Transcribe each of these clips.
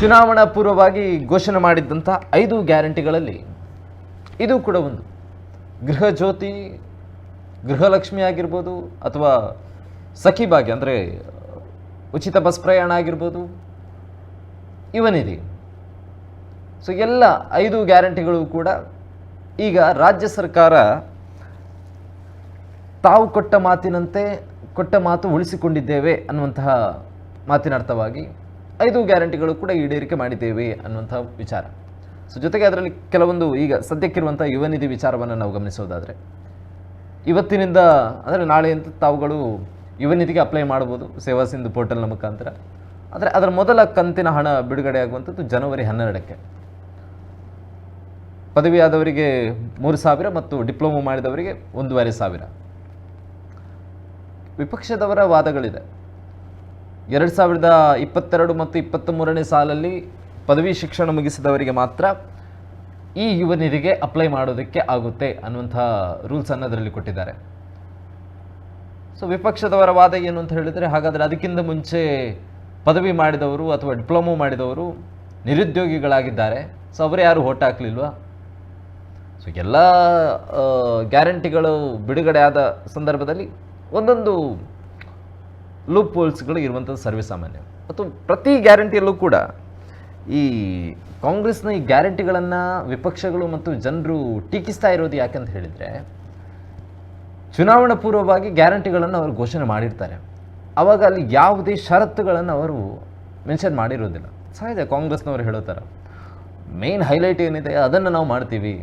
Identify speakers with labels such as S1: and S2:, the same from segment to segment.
S1: ಚುನಾವಣಾ ಪೂರ್ವವಾಗಿ ಘೋಷಣೆ ಮಾಡಿದ್ದಂಥ ಐದು ಗ್ಯಾರಂಟಿಗಳಲ್ಲಿ ಇದು ಕೂಡ ಒಂದು. ಗೃಹ ಜ್ಯೋತಿ, ಗೃಹಲಕ್ಷ್ಮಿ ಆಗಿರ್ಬೋದು ಅಥವಾ ಸಖಿ ಭಾಗ್ಯ, ಅಂದರೆ ಉಚಿತ ಬಸ್ ಪ್ರಯಾಣ ಆಗಿರ್ಬೋದು, ಇವನಿದೆ. ಸೊ ಎಲ್ಲ ಐದು ಗ್ಯಾರಂಟಿಗಳು ಕೂಡ ಈಗ ರಾಜ್ಯ ಸರ್ಕಾರ ತಾವು ಕೊಟ್ಟ ಮಾತಿನಂತೆ, ಕೊಟ್ಟ ಮಾತು ಉಳಿಸಿಕೊಂಡಿದ್ದೇವೆ ಅನ್ನುವಂತಹ ಮಾತಿನ ಅರ್ಥವಾಗಿ ಐದು ಗ್ಯಾರಂಟಿಗಳು ಕೂಡ ಈಡೇರಿಕೆ ಮಾಡಿದ್ದೇವೆ ಅನ್ನುವಂಥ ವಿಚಾರ. ಸೊ ಜೊತೆಗೆ ಅದರಲ್ಲಿ ಕೆಲವೊಂದು ಈಗ ಸದ್ಯಕ್ಕಿರುವಂಥ ಯುವ ನಿಧಿ ವಿಚಾರವನ್ನು ನಾವು ಗಮನಿಸೋದಾದರೆ, ಇವತ್ತಿನಿಂದ ಅಂದರೆ ನಾಳೆಯಿಂದ ತಾವುಗಳು ಯುವ ನಿಧಿಗೆ ಅಪ್ಲೈ ಮಾಡ್ಬೋದು, ಸೇವಾ ಸಿಂಧು ಪೋರ್ಟಲ್ನ ಮುಖಾಂತರ. ಆದರೆ ಅದರ ಮೊದಲ ಕಂತಿನ ಹಣ ಬಿಡುಗಡೆ ಆಗುವಂಥದ್ದು ಜನವರಿ ಹನ್ನೆರಡಕ್ಕೆ. ಪದವಿ ಆದವರಿಗೆ ಮೂರು ಸಾವಿರ ಮತ್ತು ಡಿಪ್ಲೊಮೊ ಮಾಡಿದವರಿಗೆ ಒಂದೂವರೆ ಸಾವಿರ. ವಿಪಕ್ಷದವರ ವಾದಗಳಿದೆ. ಎರಡು ಸಾವಿರದ ಇಪ್ಪತ್ತೆರಡು ಮತ್ತು ಇಪ್ಪತ್ತ್ ಮೂರನೇ ಸಾಲಲ್ಲಿ ಪದವಿ ಶಿಕ್ಷಣ ಮುಗಿಸಿದವರಿಗೆ ಮಾತ್ರ ಈ ಯುವ ನಿಧಿಗೆ ಅಪ್ಲೈ ಮಾಡೋದಕ್ಕೆ ಆಗುತ್ತೆ ಅನ್ನುವಂಥ ರೂಲ್ಸನ್ನು ಅದರಲ್ಲಿ ಕೊಟ್ಟಿದ್ದಾರೆ. ಸೊ ವಿಪಕ್ಷದವರ ವಾದ ಏನು ಅಂತ ಹೇಳಿದರೆ, ಹಾಗಾದರೆ ಅದಕ್ಕಿಂತ ಮುಂಚೆ ಪದವಿ ಮಾಡಿದವರು ಅಥವಾ ಡಿಪ್ಲೊಮೊ ಮಾಡಿದವರು ನಿರುದ್ಯೋಗಿಗಳಾಗಿದ್ದಾರೆ. ಸೊ ಅವರು ಯಾರು ಓಟ್ ಹಾಕ್ಲಿಲ್ವಾ? ಸೊ ಎಲ್ಲ ಗ್ಯಾರಂಟಿಗಳು ಬಿಡುಗಡೆ ಆದ ಸಂದರ್ಭದಲ್ಲಿ ಒಂದೊಂದು ಲೂಪ್ ಹೋಲ್ಸ್ಗಳು ಇರುವಂಥದ್ದು ಸರ್ವೇಸಾಮಾನ್ಯ ಮತ್ತು ಪ್ರತಿ ಗ್ಯಾರಂಟಿಯಲ್ಲೂ ಕೂಡ ಈ ಕಾಂಗ್ರೆಸ್ನ ಈ ಗ್ಯಾರಂಟಿಗಳನ್ನು ವಿಪಕ್ಷಗಳು ಮತ್ತು ಜನರು ಟೀಕಿಸ್ತಾ ಇರೋದು ಯಾಕಂತ ಹೇಳಿದರೆ, ಚುನಾವಣಾ ಪೂರ್ವವಾಗಿ ಗ್ಯಾರಂಟಿಗಳನ್ನು ಅವರು ಘೋಷಣೆ ಮಾಡಿರ್ತಾರೆ. ಆವಾಗ ಅಲ್ಲಿ ಯಾವುದೇ ಷರತ್ತುಗಳನ್ನು ಅವರು ಮೆನ್ಷನ್ ಮಾಡಿರೋದಿಲ್ಲ. ಸಹಜ ಕಾಂಗ್ರೆಸ್ನವರು ಹೇಳೋ ಥರ. ಮೇನ್ ಹೈಲೈಟ್ ಏನಿದೆ ಅದನ್ನು ನಾವು ಮಾಡ್ತೀವಿ.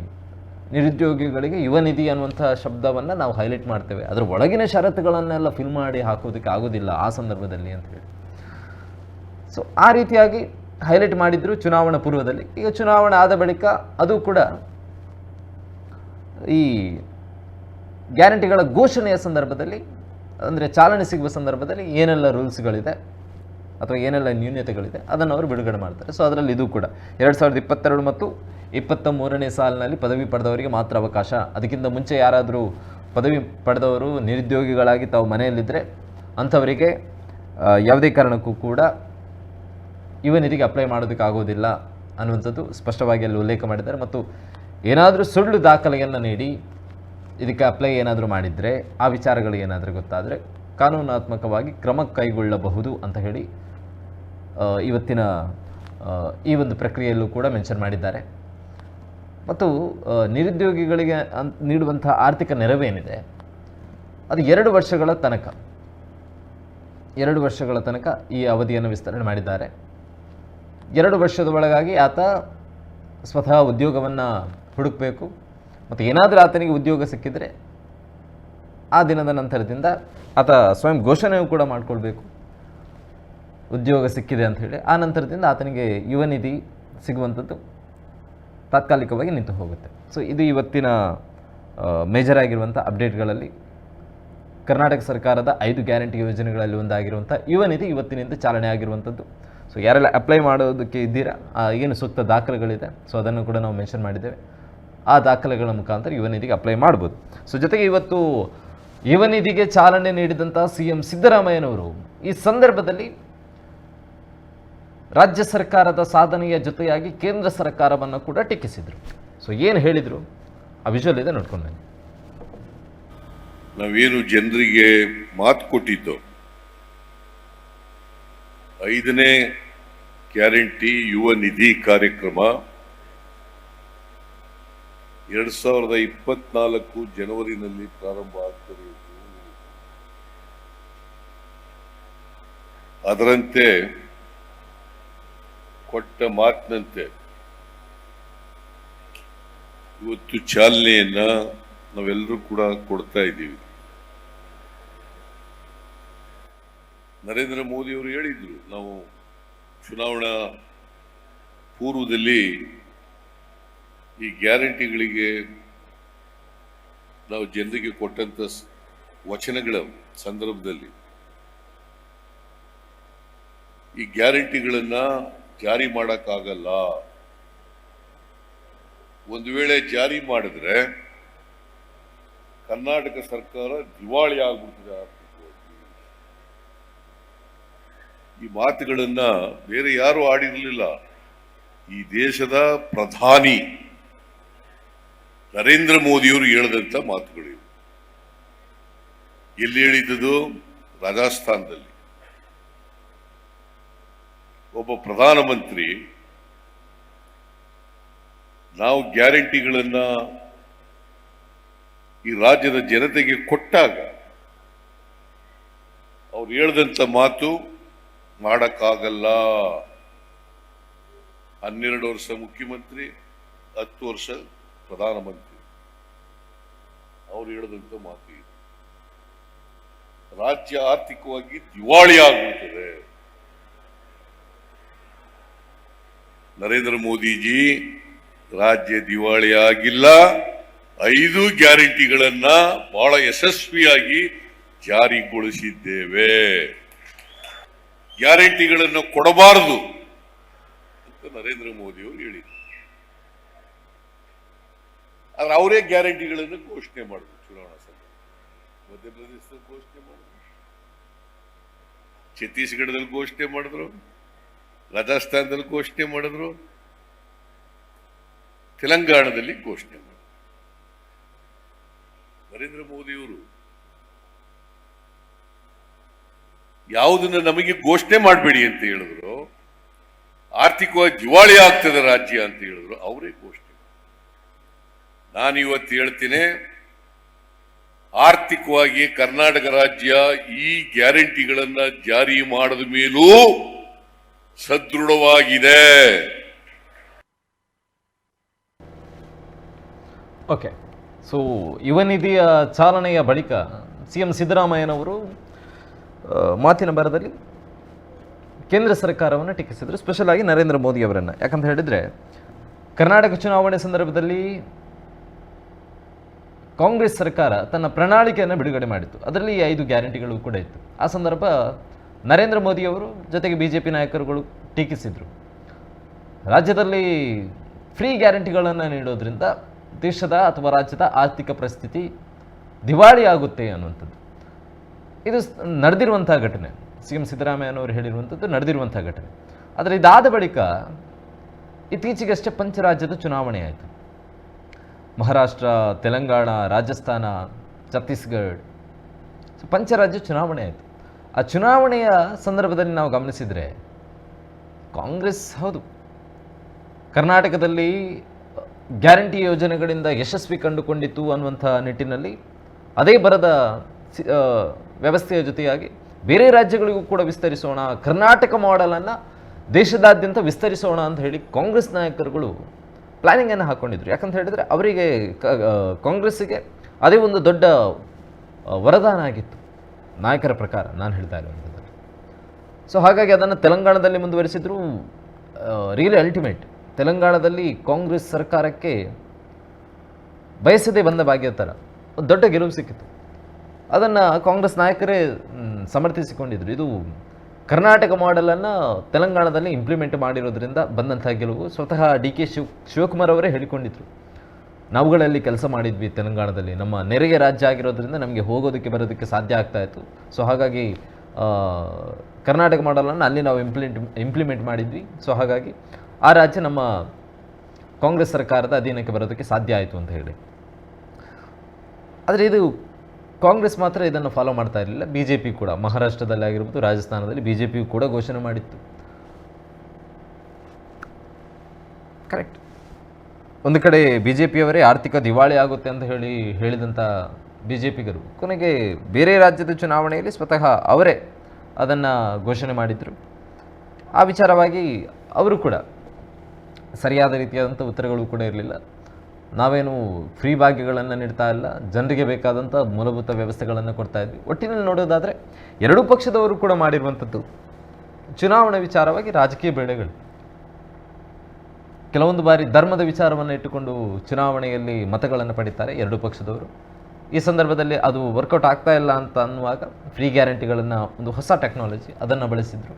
S1: ನಿರುದ್ಯೋಗಿಗಳಿಗೆ ಯುವ ನಿಧಿ ಅನ್ನುವಂಥ ಶಬ್ದವನ್ನು ನಾವು ಹೈಲೈಟ್ ಮಾಡ್ತೇವೆ. ಅದರ ಒಳಗಿನ ಷರತ್ತುಗಳನ್ನೆಲ್ಲ ಫಿಲ್ ಮಾಡಿ ಹಾಕೋದಕ್ಕೆ ಆಗೋದಿಲ್ಲ ಆ ಸಂದರ್ಭದಲ್ಲಿ ಅಂತ ಹೇಳಿ. ಸೊ ಆ ರೀತಿಯಾಗಿ ಹೈಲೈಟ್ ಮಾಡಿದ್ರು ಚುನಾವಣಾ ಪೂರ್ವದಲ್ಲಿ. ಈಗ ಚುನಾವಣೆ ಆದ ಬಳಿಕ ಅದು ಕೂಡ ಈ ಗ್ಯಾರಂಟಿಗಳ ಘೋಷಣೆಯ ಸಂದರ್ಭದಲ್ಲಿ, ಅಂದರೆ ಚಾಲನೆ ಸಿಗುವ ಸಂದರ್ಭದಲ್ಲಿ ಏನೆಲ್ಲ ರೂಲ್ಸ್ಗಳಿದೆ ಅಥವಾ ಏನೆಲ್ಲ ನ್ಯೂನತೆಗಳಿದೆ, ಅದನ್ನು ಅವರು ಬಿಡುಗಡೆ ಮಾಡ್ತಾರೆ. ಸೊ ಅದರಲ್ಲಿ ಇದು ಕೂಡ. ಎರಡು ಸಾವಿರದ ಇಪ್ಪತ್ತೆರಡು ಮತ್ತು ಇಪ್ಪತ್ತ ಮೂರನೇ ಸಾಲಿನಲ್ಲಿ ಪದವಿ ಪಡೆದವರಿಗೆ ಮಾತ್ರ ಅವಕಾಶ. ಅದಕ್ಕಿಂತ ಮುಂಚೆ ಯಾರಾದರೂ ಪದವಿ ಪಡೆದವರು, ನಿರುದ್ಯೋಗಿಗಳಾಗಿ ತಾವು ಮನೆಯಲ್ಲಿದ್ದರೆ ಅಂಥವರಿಗೆ ಯಾವುದೇ ಕಾರಣಕ್ಕೂ ಕೂಡ ಯುವ ನಿಧಿಗೆ ಅಪ್ಲೈ ಮಾಡೋದಕ್ಕೆ ಆಗೋದಿಲ್ಲ ಅನ್ನುವಂಥದ್ದು ಸ್ಪಷ್ಟವಾಗಿ ಅಲ್ಲಿ ಉಲ್ಲೇಖ ಮಾಡಿದ್ದಾರೆ. ಮತ್ತು ಏನಾದರೂ ಸುಳ್ಳು ದಾಖಲೆಯನ್ನು ನೀಡಿ ಇದಕ್ಕೆ ಅಪ್ಲೈ ಏನಾದರೂ ಮಾಡಿದರೆ, ಆ ವಿಚಾರಗಳು ಏನಾದರೂ ಗೊತ್ತಾದರೆ ಕಾನೂನಾತ್ಮಕವಾಗಿ ಕ್ರಮ ಕೈಗೊಳ್ಳಬಹುದು ಅಂತ ಹೇಳಿ ಇವತ್ತಿನ ಈ ಒಂದು ಪ್ರಕ್ರಿಯೆಯಲ್ಲೂ ಕೂಡ ಮೆನ್ಷನ್ ಮಾಡಿದ್ದಾರೆ. ಮತ್ತು ನಿರುದ್ಯೋಗಿಗಳಿಗೆ ಅನ್ ನೀಡುವಂಥ ಆರ್ಥಿಕ ನೆರವೇನಿದೆ, ಅದು ಎರಡು ವರ್ಷಗಳ ತನಕ, ಎರಡು ವರ್ಷಗಳ ತನಕ ಈ ಅವಧಿಯನ್ನು ವಿಸ್ತರಣೆ ಮಾಡಿದ್ದಾರೆ. ಎರಡು ವರ್ಷದ ಒಳಗಾಗಿ ಆತ ಸ್ವತಃ ಉದ್ಯೋಗವನ್ನು ಹುಡುಕಬೇಕು. ಮತ್ತು ಏನಾದರೂ ಆತನಿಗೆ ಉದ್ಯೋಗ ಸಿಕ್ಕಿದರೆ, ಆ ದಿನದ ನಂತರದಿಂದ ಆತ ಸ್ವಯಂ ಘೋಷಣೆಯೂ ಕೂಡ ಮಾಡಿಕೊಳ್ಬೇಕು. ಉದ್ಯೋಗ ಸಿಕ್ಕಿದೆ ಅಂತ ಹೇಳಿ ಆ ನಂತರದಿಂದ ಆತನಿಗೆ ಯುವ ನಿಧಿ ಸಿಗುವಂಥದ್ದು ತಾತ್ಕಾಲಿಕವಾಗಿ ನಿಂತು ಹೋಗುತ್ತೆ. ಸೊ ಇದು ಇವತ್ತಿನ ಮೇಜರ್ ಆಗಿರುವಂಥ ಅಪ್ಡೇಟ್ಗಳಲ್ಲಿ ಕರ್ನಾಟಕ ಸರ್ಕಾರದ ಐದು ಗ್ಯಾರಂಟಿ ಯೋಜನೆಗಳಲ್ಲಿ ಒಂದಾಗಿರುವಂಥ ಯುವ ನಿಧಿ ಇವತ್ತಿನಿಂದ ಚಾಲನೆ ಆಗಿರುವಂಥದ್ದು. ಸೊ ಯಾರೆಲ್ಲ ಅಪ್ಲೈ ಮಾಡೋದಕ್ಕೆ ಇದ್ದೀರಾ ಏನು ಸೂಕ್ತ ದಾಖಲೆಗಳಿದೆ ಸೊ ಅದನ್ನು ಕೂಡ ನಾವು ಮೆನ್ಷನ್ ಮಾಡಿದ್ದೇವೆ. ಆ ದಾಖಲೆಗಳ ಮುಖಾಂತರ ಯುವ ನಿಧಿಗೆ ಅಪ್ಲೈ ಮಾಡ್ಬೋದು. ಸೊ ಜೊತೆಗೆ ಇವತ್ತು ಯುವ ನಿಧಿಗೆ ಚಾಲನೆ ನೀಡಿದಂಥ ಸಿ ಎಂ ಸಿದ್ದರಾಮಯ್ಯನವರು ಈ ಸಂದರ್ಭದಲ್ಲಿ ರಾಜ್ಯ ಸರ್ಕಾರದ ಸಾಧನೆಯ ಜೊತೆಯಾಗಿ ಕೇಂದ್ರ ಸರ್ಕಾರವನ್ನು ಕೂಡ ಟೀಕಿಸಿದರು. ಸೊ ಏನು ಹೇಳಿದರು? ಆ ವಿಜುವಲ್ ಇದೆ ನೋಡ್ಕೊಂಡು ಬನ್ನಿ.
S2: ನಾವೇನು ಜನರಿಗೆ ಮಾತು ಕೊಟ್ಟಿದ್ದು, ಐದನೇ ಗ್ಯಾರಂಟಿ ಯುವ ನಿಧಿ ಕಾರ್ಯಕ್ರಮ ಎರಡ್ ಸಾವಿರದ ಇಪ್ಪತ್ನಾಲ್ಕು ಜನವರಿನಲ್ಲಿ ಪ್ರಾರಂಭ ಆಗ್ತದೆ ಅದರಂತೆ ಕೊಟ್ಟ ಮಾತಿನಂತೆ. ಇವತ್ತು ಚಾಲನೆಯನ್ನ ನಾವೆಲ್ಲರೂ ಕೂಡ ಕೊಡ್ತಾ ಇದ್ದೀವಿ. ನರೇಂದ್ರ ಮೋದಿ ಅವರು ಹೇಳಿದ್ರು, ನಾವು ಚುನಾವಣಾ ಪೂರ್ವದಲ್ಲಿ ಈ ಗ್ಯಾರಂಟಿಗಳಿಗೆ ನಾವು ಜನರಿಗೆ ಕೊಟ್ಟಂತ ವಚನಗಳ ಸಂದರ್ಭದಲ್ಲಿ ಈ ಗ್ಯಾರಂಟಿಗಳನ್ನ ಜಾರಿ ಮಾಡೋಕ್ಕಾಗಲ್ಲ. ಒಂದು ವೇಳೆ ಜಾರಿ ಮಾಡಿದ್ರೆ ಕರ್ನಾಟಕ ಸರ್ಕಾರ ದಿವಾಳಿ ಆಗ್ಬಿಡ್ತದೆ. ಈ ಮಾತುಗಳನ್ನ ಬೇರೆ ಯಾರು ಆಡಿರಲಿಲ್ಲ. ಈ ದೇಶದ ಪ್ರಧಾನಿ ನರೇಂದ್ರ ಮೋದಿಯವರು ಹೇಳಿದಂತ ಮಾತುಗಳಿವೆ. ಎಲ್ಲಿ ಹೇಳಿದ್ದು ರಾಜಸ್ಥಾನದಲ್ಲಿ. ಒಬ್ಬ ಪ್ರಧಾನಮಂತ್ರಿ ನಾವು ಗ್ಯಾರಂಟಿಗಳನ್ನ ಈ ರಾಜ್ಯದ ಜನತೆಗೆ ಕೊಟ್ಟಾಗ ಅವ್ರು ಹೇಳ್ದಂಥ ಮಾತು ಮಾಡಕ್ಕಾಗಲ್ಲ. ಹನ್ನೆರಡು ವರ್ಷ ಮುಖ್ಯಮಂತ್ರಿ, ಹತ್ತು ವರ್ಷ ಪ್ರಧಾನಮಂತ್ರಿ ಅವ್ರು ಹೇಳಿದಂತ ಮಾತು ರಾಜ್ಯ ಆರ್ಥಿಕವಾಗಿ ದಿವಾಳಿ ಆಗ್ಬಿಡ್ತದೆ. ನರೇಂದ್ರ ಮೋದಿಜಿ ರಾಜ್ಯ ದಿವಾಳಿ ಆಗಿಲ್ಲ. ಐದು ಗ್ಯಾರಂಟಿಗಳನ್ನ ಬಹಳ ಯಶಸ್ವಿಯಾಗಿ ಜಾರಿಗೊಳಿಸಿದ್ದೇವೆ. ಗ್ಯಾರಂಟಿಗಳನ್ನು ಕೊಡಬಾರದು ಅಂತ ನರೇಂದ್ರ ಮೋದಿ ಅವರು ಹೇಳಿದರು. ಆದ್ರೆ ಅವರೇ ಗ್ಯಾರಂಟಿಗಳನ್ನು ಘೋಷಣೆ ಮಾಡಿದ್ರು ಚುನಾವಣಾ ಸಂದರ್ಭ ಮಧ್ಯಪ್ರದೇಶದಲ್ಲಿ ಘೋಷಣೆ ಮಾಡಿದ್ರು. ಛತ್ತೀಸ್ಗಢದಲ್ಲಿ ಘೋಷಣೆ ಮಾಡಿದ್ರು. ರಾಜಸ್ಥಾನದಲ್ಲಿ ಘೋಷಣೆ ಮಾಡಿದ್ರು, ತೆಲಂಗಾಣದಲ್ಲಿ ಘೋಷಣೆ ಮಾಡಿದ್ರು. ನರೇಂದ್ರ ಮೋದಿಯವರು ಯಾವುದನ್ನ ನಮಗೆ ಘೋಷಣೆ ಮಾಡಬೇಡಿ ಅಂತ ಹೇಳಿದ್ರು, ಆರ್ಥಿಕವಾಗಿ ಜಿವಾಳಿ ಆಗ್ತದೆ ರಾಜ್ಯ ಅಂತ ಹೇಳಿದ್ರು, ಅವರೇ ಘೋಷಣೆ ನಾನು ಇವತ್ತು ಹೇಳ್ತೀನಿ, ಆರ್ಥಿಕವಾಗಿ ಕರ್ನಾಟಕ ರಾಜ್ಯ ಈ ಗ್ಯಾರಂಟಿಗಳನ್ನು ಜಾರಿ ಮಾಡಿದ ಮೇಲೂ ಸದೃಢವಾಗಿದೆ.
S1: ಓಕೆ ಸೊ ಯುವ ನಿಧಿಯ ಚಾಲನೆಯ ಬಳಿಕ ಸಿ ಎಂ ಸಿದ್ದರಾಮಯ್ಯನವರು ಮಾತಿನ ಬರದಲ್ಲಿ ಕೇಂದ್ರ ಸರ್ಕಾರವನ್ನು ಟೀಕಿಸಿದರು ಸ್ಪೆಷಲ್ ಆಗಿ ನರೇಂದ್ರ ಮೋದಿ ಅವರನ್ನು. ಯಾಕಂತ ಹೇಳಿದರೆ, ಕರ್ನಾಟಕ ಚುನಾವಣೆ ಸಂದರ್ಭದಲ್ಲಿ ಕಾಂಗ್ರೆಸ್ ಸರ್ಕಾರ ತನ್ನ ಪ್ರಣಾಳಿಕೆಯನ್ನು ಬಿಡುಗಡೆ ಮಾಡಿತ್ತು. ಅದರಲ್ಲಿ ಐದು ಗ್ಯಾರಂಟಿಗಳು ಕೂಡ ಇತ್ತು. ಆ ಸಂದರ್ಭ ನರೇಂದ್ರ ಮೋದಿಯವರು ಜೊತೆಗೆ ಬಿ ಜೆ ಪಿ ನಾಯಕರುಗಳು ಟೀಕಿಸಿದರು. ರಾಜ್ಯದಲ್ಲಿ ಫ್ರೀ ಗ್ಯಾರಂಟಿಗಳನ್ನು ನೀಡೋದ್ರಿಂದ ದೇಶದ ಅಥವಾ ರಾಜ್ಯದ ಆರ್ಥಿಕ ಪರಿಸ್ಥಿತಿ ದಿವಾಳಿ ಆಗುತ್ತೆ ಅನ್ನುವಂಥದ್ದು. ಇದು ನಡೆದಿರುವಂಥ ಘಟನೆ. ಸಿ ಎಂ ಸಿದ್ದರಾಮಯ್ಯನವರು ಹೇಳಿರುವಂಥದ್ದು ನಡೆದಿರುವಂಥ ಘಟನೆ. ಆದರೆ ಇದಾದ ಬಳಿಕ ಇತ್ತೀಚೆಗಷ್ಟೇ ಪಂಚರಾಜ್ಯದ ಚುನಾವಣೆ ಆಯಿತು. ಮಹಾರಾಷ್ಟ್ರ, ತೆಲಂಗಾಣ, ರಾಜಸ್ಥಾನ, ಛತ್ತೀಸ್ಗಢ, ಪಂಚರಾಜ್ಯ ಚುನಾವಣೆ ಆಯಿತು. ಆ ಚುನಾವಣೆಯ ಸಂದರ್ಭದಲ್ಲಿ ನಾವು ಗಮನಿಸಿದರೆ ಕಾಂಗ್ರೆಸ್ ಹೌದು. ಕರ್ನಾಟಕದಲ್ಲಿ ಗ್ಯಾರಂಟಿ ಯೋಜನೆಗಳಿಂದ ಯಶಸ್ವಿ ಕಂಡುಕೊಂಡಿತ್ತು ಅನ್ನುವಂಥ ನಿಟ್ಟಿನಲ್ಲಿ ಅದೇ ಬರದ ವ್ಯವಸ್ಥೆಯ ಜೊತೆಯಾಗಿ ಬೇರೆ ರಾಜ್ಯಗಳಿಗೂ ಕೂಡ ವಿಸ್ತರಿಸೋಣ, ಕರ್ನಾಟಕ ಮಾಡೆಲನ್ನು ದೇಶದಾದ್ಯಂತ ವಿಸ್ತರಿಸೋಣ ಅಂತ ಹೇಳಿ ಕಾಂಗ್ರೆಸ್ ನಾಯಕರುಗಳು ಪ್ಲ್ಯಾನಿಂಗನ್ನು ಹಾಕ್ಕೊಂಡಿದ್ರು ಯಾಕಂತ ಹೇಳಿದರೆ ಅವರಿಗೆ ಕಾಂಗ್ರೆಸ್ಸಿಗೆ ಅದೇ ಒಂದು ದೊಡ್ಡ ವರದಾನ ಆಗಿತ್ತು. ನಾಯಕರ ಪ್ರಕಾರ ನಾನು ಹೇಳ್ತಾ ಇರುವಂಥದ್ದು ಸೊ ಹಾಗಾಗಿ ಅದನ್ನು ತೆಲಂಗಾಣದಲ್ಲಿ ಮುಂದುವರಿಸಿದ್ರು ರಿಯಲಿ ಅಲ್ಟಿಮೇಟ್ ತೆಲಂಗಾಣದಲ್ಲಿ ಕಾಂಗ್ರೆಸ್ ಸರ್ಕಾರಕ್ಕೆ ಬಯಸದೇ ಬಂದ ಭಾಗ್ಯ ಥರ ಒಂದು ದೊಡ್ಡ ಗೆಲುವು ಸಿಕ್ಕಿತು. ಅದನ್ನು ಕಾಂಗ್ರೆಸ್ ನಾಯಕರೇ ಸಮರ್ಥಿಸಿಕೊಂಡಿದ್ರು. ಇದು ಕರ್ನಾಟಕ ಮಾಡೆಲನ್ನು ತೆಲಂಗಾಣದಲ್ಲಿ ಇಂಪ್ಲಿಮೆಂಟ್ ಮಾಡಿರೋದ್ರಿಂದ ಬಂದಂಥ ಗೆಲುವು. ಸ್ವತಃ ಡಿ ಕೆ ಶಿವ್, ಶಿವಕುಮಾರ್ ಅವರೇ ಹೇಳಿಕೊಂಡಿದ್ರು. ನಾವುಗಳಲ್ಲಿ ಕೆಲಸ ಮಾಡಿದ್ವಿ ತೆಲಂಗಾಣದಲ್ಲಿ. ನಮ್ಮ ನೆರೆಯ ರಾಜ್ಯ ಆಗಿರೋದ್ರಿಂದ ನಮಗೆ ಹೋಗೋದಕ್ಕೆ ಬರೋದಕ್ಕೆ ಸಾಧ್ಯ ಆಗ್ತಾ ಇತ್ತು. ಸೊ ಹಾಗಾಗಿ ಕರ್ನಾಟಕ ಮಾಡಲನ್ನು ಅಲ್ಲಿ ನಾವು ಇಂಪ್ಲಿಮೆಂಟ್ ಇಂಪ್ಲಿಮೆಂಟ್ ಮಾಡಿದ್ವಿ. ಸೊ ಹಾಗಾಗಿ ಆ ರಾಜ್ಯ ನಮ್ಮ ಕಾಂಗ್ರೆಸ್ ಸರ್ಕಾರದ ಅಧೀನಕ್ಕೆ ಬರೋದಕ್ಕೆ ಸಾಧ್ಯ ಆಯಿತು ಅಂತ ಹೇಳಿ. ಆದರೆ ಇದು ಕಾಂಗ್ರೆಸ್ ಮಾತ್ರ ಇದನ್ನು ಫಾಲೋ ಮಾಡ್ತಾ ಇರಲಿಲ್ಲ. ಬಿ ಜೆ ಪಿ ಕೂಡ, ಮಹಾರಾಷ್ಟ್ರದಲ್ಲಿ ಆಗಿರ್ಬೋದು, ರಾಜಸ್ಥಾನದಲ್ಲಿ ಬಿ ಜೆ ಪಿಯು ಕೂಡ ಘೋಷಣೆ ಮಾಡಿತ್ತು. ಕರೆಕ್ಟ್ ಒಂದು ಕಡೆ ಬಿ ಜೆ ಪಿಯವರೇ ಆರ್ಥಿಕ ದಿವಾಳಿ ಆಗುತ್ತೆ ಅಂತ ಹೇಳಿ ಹೇಳಿದಂಥ ಬಿ ಜೆ ಪಿಗರು ಕೊನೆಗೆ ಬೇರೆ ರಾಜ್ಯದ ಚುನಾವಣೆಯಲ್ಲಿ ಸ್ವತಃ ಅವರೇ ಅದನ್ನು ಘೋಷಣೆ ಮಾಡಿದರು. ಆ ವಿಚಾರವಾಗಿ ಅವರು ಕೂಡ ಸರಿಯಾದ ರೀತಿಯಾದಂಥ ಉತ್ತರಗಳು ಕೂಡ ಇರಲಿಲ್ಲ. ನಾವೇನು ಫ್ರೀ ಭಾಗ್ಯಗಳನ್ನು ನೀಡ್ತಾ ಇಲ್ಲ, ಜನರಿಗೆ ಬೇಕಾದಂಥ ಮೂಲಭೂತ ವ್ಯವಸ್ಥೆಗಳನ್ನು ಕೊಡ್ತಾ ಇದ್ವಿ. ಒಟ್ಟಿನಲ್ಲಿ ನೋಡೋದಾದರೆ ಎರಡೂ ಪಕ್ಷದವರು ಕೂಡ ಮಾಡಿರುವಂಥದ್ದು ಚುನಾವಣೆ ವಿಚಾರವಾಗಿ ರಾಜಕೀಯ ಬೇಳೆಗಳು. ಕೆಲವೊಂದು ಬಾರಿ ಧರ್ಮದ ವಿಚಾರವನ್ನು ಇಟ್ಟುಕೊಂಡು ಚುನಾವಣೆಯಲ್ಲಿ ಮತಗಳನ್ನು ಪಡಿತಾರೆ ಎರಡೂ ಪಕ್ಷದವರು. ಈ ಸಂದರ್ಭದಲ್ಲಿ ಅದು ವರ್ಕೌಟ್ ಆಗ್ತಾ ಇಲ್ಲ ಅಂತ ಅನ್ನುವಾಗ ಫ್ರೀ ಗ್ಯಾರಂಟಿಗಳನ್ನು ಒಂದು ಹೊಸ ಟೆಕ್ನಾಲಜಿ ಅದನ್ನು ಬಳಸಿದರು.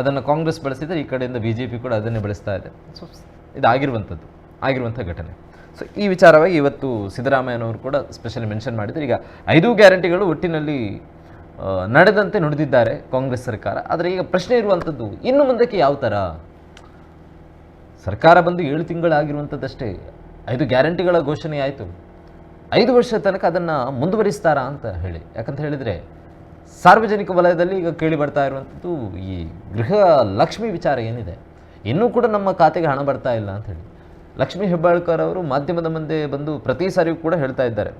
S1: ಅದನ್ನು ಕಾಂಗ್ರೆಸ್ ಬಳಸಿದರೆ ಈ ಕಡೆಯಿಂದ ಬಿ ಜೆ ಪಿ ಕೂಡ ಅದನ್ನೇ ಬಳಸ್ತಾ ಇದೆ. ಸೊ ಇದು ಆಗಿರುವಂಥದ್ದು ಆಗಿರುವಂಥ ಘಟನೆ. ಸೊ ಈ ವಿಚಾರವಾಗಿ ಇವತ್ತು ಸಿದ್ದರಾಮಯ್ಯನವರು ಕೂಡ ಸ್ಪೆಷಲಿ ಮೆನ್ಷನ್ ಮಾಡಿದರು. ಈಗ ಐದು ಗ್ಯಾರಂಟಿಗಳು ಒಟ್ಟಿನಲ್ಲಿ ನಡೆದಂತೆ ನುಡಿದಿದ್ದಾರೆ ಕಾಂಗ್ರೆಸ್ ಸರ್ಕಾರ. ಆದರೆ ಈಗ ಪ್ರಶ್ನೆ ಇರುವಂಥದ್ದು ಇನ್ನು ಮುಂದಕ್ಕೆ ಯಾವ ಥರ ಸರ್ಕಾರ ಬಂದು ಏಳು ತಿಂಗಳಾಗಿರುವಂಥದ್ದಷ್ಟೇ, ಐದು ಗ್ಯಾರಂಟಿಗಳ ಘೋಷಣೆ ಆಯಿತು. ಐದು ವರ್ಷ ತನಕ ಅದನ್ನು ಮುಂದುವರಿಸ್ತಾರಾ ಅಂತ ಹೇಳಿ. ಯಾಕಂತ ಹೇಳಿದರೆ, ಸಾರ್ವಜನಿಕ ವಲಯದಲ್ಲಿ ಈಗ ಕೇಳಿ ಬರ್ತಾ ಇರುವಂಥದ್ದು ಈ ಗೃಹ ಲಕ್ಷ್ಮಿ ವಿಚಾರ ಏನಿದೆ, ಇನ್ನೂ ಕೂಡ ನಮ್ಮ ಖಾತೆಗೆ ಹಣ ಬರ್ತಾ ಇಲ್ಲ ಅಂತ ಹೇಳಿ. ಲಕ್ಷ್ಮೀ ಹೆಬ್ಬಾಳ್ಕರ್ ಅವರು ಮಾಧ್ಯಮದ ಮುಂದೆ ಬಂದು ಪ್ರತಿ ಸಾರಿಯೂ ಕೂಡ ಹೇಳ್ತಾ ಇದ್ದಾರೆ.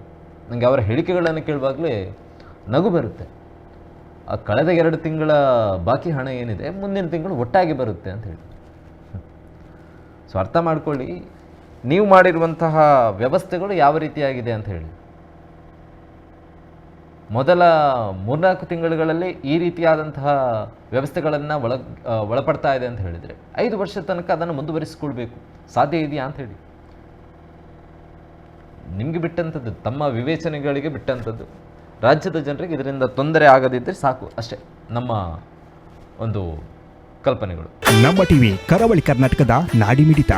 S1: ನನಗೆ ಅವರ ಹೇಳಿಕೆಗಳನ್ನು ಕೇಳುವಾಗಲೇ ನಗು ಬರುತ್ತೆ. ಆ ಕಳೆದ ಎರಡು ತಿಂಗಳ ಬಾಕಿ ಹಣ ಏನಿದೆ, ಮುಂದಿನ ತಿಂಗಳು ಒಟ್ಟಾಗಿ ಬರುತ್ತೆ ಅಂತ ಹೇಳಿ. ಸೊ ಅರ್ಥ ಮಾಡ್ಕೊಳ್ಳಿ, ನೀವು ಮಾಡಿರುವಂತಹ ವ್ಯವಸ್ಥೆಗಳು ಯಾವ ರೀತಿಯಾಗಿದೆ ಅಂತ ಹೇಳಿ. ಮೊದಲ ಮೂರ್ನಾಲ್ಕು ತಿಂಗಳುಗಳಲ್ಲಿ ಈ ರೀತಿಯಾದಂತಹ ವ್ಯವಸ್ಥೆಗಳನ್ನು ಒಳ ಒಳಪಡ್ತಾ ಇದೆ ಅಂತ ಹೇಳಿದರೆ, ಐದು ವರ್ಷದ ತನಕ ಅದನ್ನು ಮುಂದುವರಿಸಿಕೊಳ್ಬೇಕು ಸಾಧ್ಯ ಇದೆಯಾ ಅಂತ ಹೇಳಿ. ನಿಮಗೆ ಬಿಟ್ಟಂಥದ್ದು, ತಮ್ಮ ವಿವೇಚನೆಗಳಿಗೆ ಬಿಟ್ಟಂಥದ್ದು, ರಾಜ್ಯದ ಜನರಿಗೆ ಇದರಿಂದ ತೊಂದರೆ ಆಗದಿದ್ದರೆ ಸಾಕು, ಅಷ್ಟೇ, ನಮ್ಮ ಒಂದು ಕಲ್ಪನೆಗಳು.
S3: ನಮ್ಮ ಟಿವಿ ಕರಾವಳಿ ಕರ್ನಾಟಕದ ನಾಡಿಮಿಡಿತ